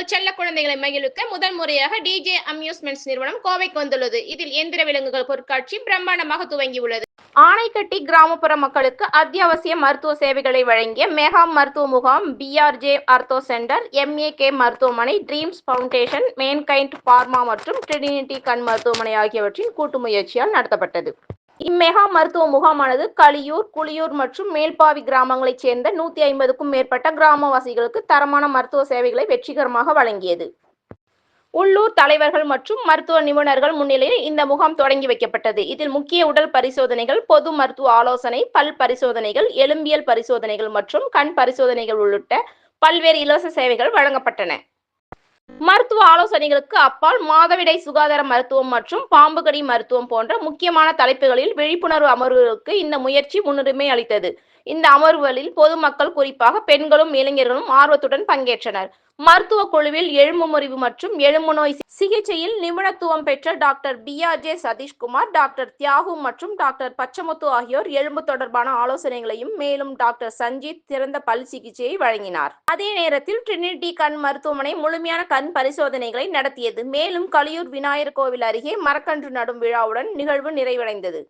உங்கள் செல்ல குழந்தைகளை மகிழ்விக்க முதல் முறையாக டிஜே அம்யூஸ்மெண்ட்ஸ் நிறுவனம் கோவைக்கு வந்துள்ளது. இதில் எந்திர விலங்குகள் பொருட்காட்சி பிரம்மாண்டமாக துவங்கியுள்ளது. ஆனைக்கட்டி கிராமப்புற மக்களுக்கு அத்தியாவசிய மருத்துவ சேவைகளை வழங்கிய மேகா மருத்துவ முகாம் B R J ortho centre MAK மருத்துவமனை ட்ரீம்ஸ் ஃபவுண்டேஷன் மேன்கைண்ட் பார்மா மற்றும் ட்ரினிட்டி கண் மருத்துவமனை ஆகியவற்றின் கூட்டு முயற்சியால் நடத்தப்பட்டது. இம்மெகா மருத்துவ முகாமானது களியூர் குளியூர் மற்றும் மேல்பாவி கிராமங்களைச் சேர்ந்த நூத்தி ஐம்பதுக்கும் மேற்பட்ட கிராமவாசிகளுக்கு தரமான மருத்துவ சேவைகளை வெற்றிகரமாக வழங்கியது. உள்ளூர் தலைவர்கள் மற்றும் மருத்துவ நிபுணர்கள் முன்னிலையில் இந்த முகாம் தொடங்கி வைக்கப்பட்டது. இதில் முக்கிய உடல் பரிசோதனைகள் பொது மருத்துவ ஆலோசனை பல் பரிசோதனைகள் எலும்பியல் பரிசோதனைகள் மற்றும் கண் பரிசோதனைகள் உள்ளிட்ட பல்வேறு இலவச சேவைகள் வழங்கப்பட்டன. மருத்துவ ஆலோசனைகளுக்கு அப்பால் மாதவிடை சுகாதார மருத்துவம் மற்றும் பாம்புகடி மருத்துவம் போன்ற முக்கியமான தலைப்புகளில் விழிப்புணர்வு அமர்வுகளுக்கு இந்த முயற்சி முன்னுரிமை அளித்தது. இந்த அமர்வுகளில் பொதுமக்கள் குறிப்பாக பெண்களும் இளைஞர்களும் ஆர்வத்துடன் பங்கேற்றனர். மருத்துவ குழுவில் எலும்பு முறிவு மற்றும் எலும்பு நோய் சிகிச்சையில் நிபுணத்துவம் பெற்ற doctor PRJ Sathishkumar doctor Thiyagu மற்றும் டாக்டர் பச்சமுத்து ஆகியோர் எலும்பு தொடர்பான ஆலோசனைகளையும் மேலும் டாக்டர் சஞ்சீத் சிறந்த பல் சிகிச்சையை வழங்கினார். அதே நேரத்தில் ட்ரினிட்டி கண் மருத்துவமனை முழுமையான கண் பரிசோதனைகளை நடத்தியது. மேலும் களியூர் விநாயகர் கோவில் அருகே மரக்கன்று நடும் விழாவுடன் நிகழ்வு நிறைவடைந்தது.